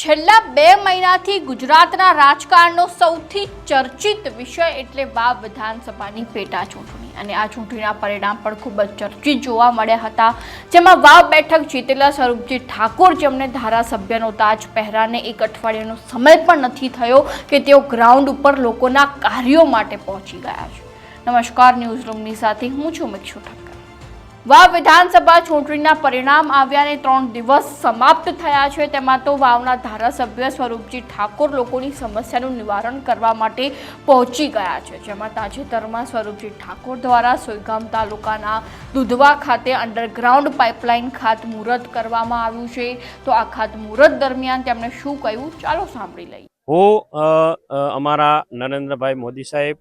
છેલ્લા બે મહિનાથી ગુજરાતના રાજકારણનો સૌથી ચર્ચિત વિષય એટલે વાવ વિધાનસભાની પેટા ચૂંટણી. અને આ ચૂંટણીના પરિણામ પણ ખૂબ જ ચર્ચિત જોવા મળ્યા હતા. જેમાં વાવ બેઠક જીતેલા સ્વરૂપજી ઠાકોર જેમને ધારાસભ્યનો તાજ પહેરાને એક અઠવાડિયાનો સમય પણ નથી થયો કે તેઓ ગ્રાઉન્ડ ઉપર લોકોના કાર્યો માટે પહોંચી ગયા છે. નમસ્કાર, ન્યૂઝ રૂમની સાથે હું છું મિક્ષુ ઠક્કર. વાવ વિધાનસભા ચૂંટણીના પરિણામ આવ્યાને ત્રણ દિવસ સમાપ્ત થયા છે. તેમાં તો વાવના ધારાસભ્ય સ્વરૂપજી ઠાકોર લોકોની સમસ્યાનું નિવારણ કરવા માટે પહોંચી ગયા છે. જેમાં તાજેતરમાં સ્વરૂપજી ઠાકોર દ્વારા સોયગામ તાલુકાના દુધવા ખાતે અંડરગ્રાઉન્ડ પાઇપલાઇન ખાતમુહૂર્ત કરવામાં આવ્યું છે. તો આ ખાતમુહૂર્ત દરમિયાન તેમણે શું કહ્યું? ચાલો સાંભળી લઈએ. હું અમારા નરેન્દ્રભાઈ મોદી સાહેબ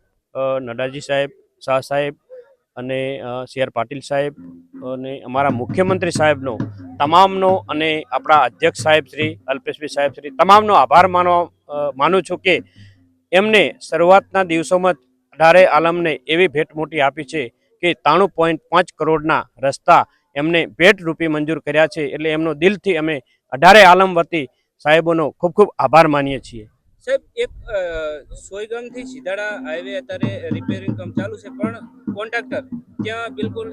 નડાજી સાહેબ, શાહ સાહેબ અને સી. આર. પાટીલ સાહેબ અને અમારા મુખ્યમંત્રી સાહેબનો તમામનો અને આપણા અધ્યક્ષ સાહેબ શ્રી અલ્પેશભાઈ સાહેબ શ્રી તમામનો આભાર માનવા માનું છું કે એમને શરૂઆતના દિવસોમાં અઢારે આલમને એવી ભેટ મોટી આપી છે કે ત્રાણું પોઈન્ટ પાંચ કરોડના રસ્તા એમને ભેટ રૂપી મંજૂર કર્યા છે. એટલે એમનો દિલથી અમે અઢારે આલમ વતી સાહેબોનો ખૂબ ખૂબ આભાર માનીએ છીએ. સાહેબ, એક સોયગામથી સીધાડા હાઈવે અત્યારે રિપેરિંગ કામ ચાલુ છે, પણ કોન્ટ્રાક્ટર ત્યાં બિલકુલ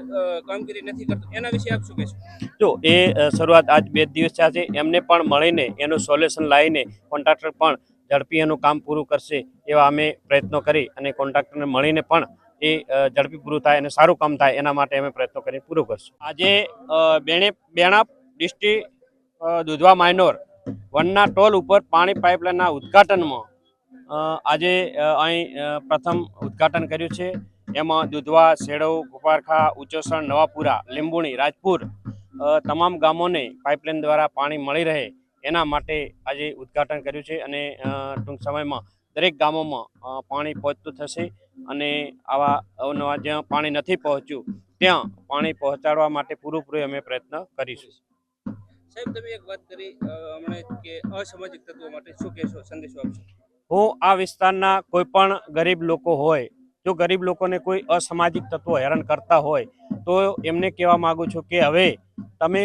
કામગીરી નથી કરતો. એના વિશે આપ શું કહેશો? જો, એ શરૂઆત આજ બે દિવસ થયા છે. એમને પણ મળીને એનું સોલ્યુશન લાવીને કોન્ટ્રાક્ટર પણ ઝડપી એનું કામ પૂરું કરશે એવા અમે પ્રયત્નો કરી અને કોન્ટ્રાક્ટરને મળીને પણ એ ઝડપી પૂરું થાય અને સારું કામ થાય એના માટે અમે પ્રયત્નો કરીને પૂરું કરશું. આજે બેણે બેણા ડિસ્ટ્રિક્ટ દુધવા માઇનોર વનના ટોલ ઉપર પાણી પાઇપલાઇનના ઉદ્ઘાટનમાં આજે અહીં પ્રથમ ઉદ્ઘાટન કર્યું છે. એમાં દુધવા શેડો ગોપારખા ઉચોસણ નવાપુરા, લીંબુણી, રાજપુર તમામ ગામોને પાઇપલાઇન દ્વારા પાણી મળી રહે એના માટે આજે ઉદ્ઘાટન કર્યું છે અને ટૂંક સમયમાં દરેક ગામોમાં પાણી પહોંચતું થશે અને આવા અવનવા જ્યાં પાણી નથી પહોંચ્યું, ત્યાં પાણી પહોંચાડવા માટે પૂરેપૂરો અમે પ્રયત્ન કરીશું. સાહેબ, તમે એક વાત કરી હમણાં કે અસામાજિક તત્વો માટે શું કહેશો, સંદેશો આપશો? હું આ વિસ્તારના કોઈ પણ ગરીબ લોકો હોય, જો ગરીબ લોકોને કોઈ અસામાજિક તત્વો હેરાન કરતા હોય, તો એમને કહેવા માગું છું કે હવે તમે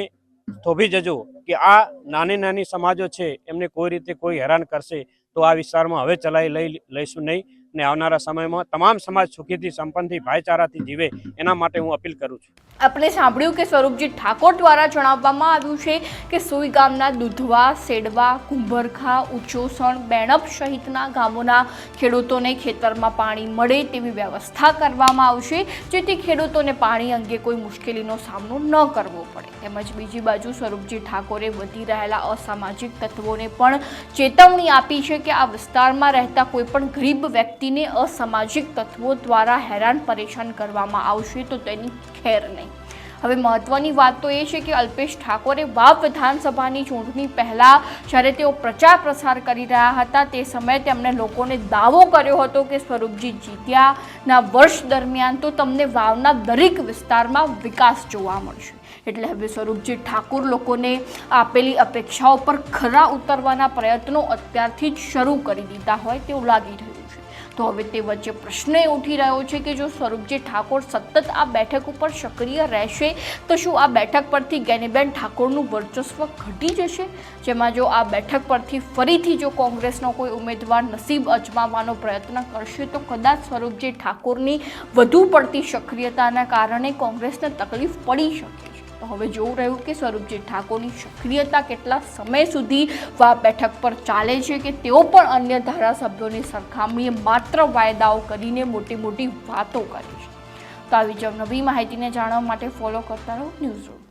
થોભી જજો કે આ નાની નાની સમાજો છે, એમને કોઈ રીતે કોઈ હેરાન કરશે, તો આ વિસ્તારમાં હવે ચલાવી લઈ લઈશું નહીં. ને આવનારા સમયમાં તમામ સમાજ સુખીથી, સંપન્નથી, ભાઈચારાથી જીવે, એના માટે હું અપીલ કરું છું. આપણે સાંભળ્યું કે સ્વરૂપજી ઠાકોર દ્વારા જણાવવામાં આવ્યું છે કે સુઈ ગામના દુધવા, સેડવા, કુંભરખા, ઉચોસણ, બેણપ સહિતના ગામોના ખેડૂતોને ખેતરમાં પાણી મળે તેવી વ્યવસ્થા કરવામાં આવશે, જેથી ખેડૂતોને પાણી અંગે કોઈ મુશ્કેલીનો સામનો ન કરવો પડે. તેમજ બીજી બાજુ સ્વરૂપજી ઠાકોરે વધી રહેલા અસામાજિક તત્વોને પણ ચેતવણી આપી છે કે આ વિસ્તારમાં રહેતા કોઈપણ ગરીબ ગરીબ વ્યક્તિને અસામાજિક તત્વો દ્વારા હેરાન પરેશાન કરવામાં આવશે તો તેની ખેર નહીં. હવે મહત્વની વાત તો એ છે કે અલ્પેશ ઠાકોરે વાવ વિધાનસભાની ચૂંટણી પહેલાં જ્યારે તેઓ પ્રચાર પ્રસાર કરી રહ્યા હતા તે સમયે તેમણે લોકોને દાવો કર્યો હતો કે સ્વરૂપજી જીત્યાના વર્ષ દરમિયાન તો તમને વાવના દરેક વિસ્તારમાં વિકાસ જોવા મળશે. એટલે હવે સ્વરૂપજી ઠાકુર લોકોને આપેલી અપેક્ષાઓ પર ખરા ઉતરવાના પ્રયત્નો અત્યારથી જ શરૂ કરી દીધા હોય તેવું લાગી રહ્યું છે. તો હવે તે વચ્ચે પ્રશ્ન એ ઉઠી રહ્યો છે કે જો સ્વરૂપજી ઠાકોર સતત આ બેઠક ઉપર સક્રિય રહેશે, તો શું આ બેઠક પરથી ગેનીબેન ઠાકોરનું વર્ચસ્વ ઘટી જશે? જેમાં જો આ બેઠક પરથી ફરીથી જો કોંગ્રેસનો કોઈ ઉમેદવાર નસીબ અજમાવવાનો પ્રયત્ન કરશે, તો કદાચ સ્વરૂપજી ઠાકોરની વધુ પડતી સક્રિયતાના કારણે કોંગ્રેસને તકલીફ પડી શકે. તો હવે જોવું રહ્યું કે સ્વરૂપજી ઠાકોરની સક્રિયતા કેટલા સમય સુધી વા બેઠક પર ચાલે છે કે તેઓ પણ અન્ય ધારાસભ્યોની સરખામણીએ માત્ર વાયદાઓ કરીને મોટી મોટી વાતો કરે છે. તો આવી જ નવી માહિતીને જાણવા માટે ફોલો કરતા રહો ન્યૂઝ રૂમ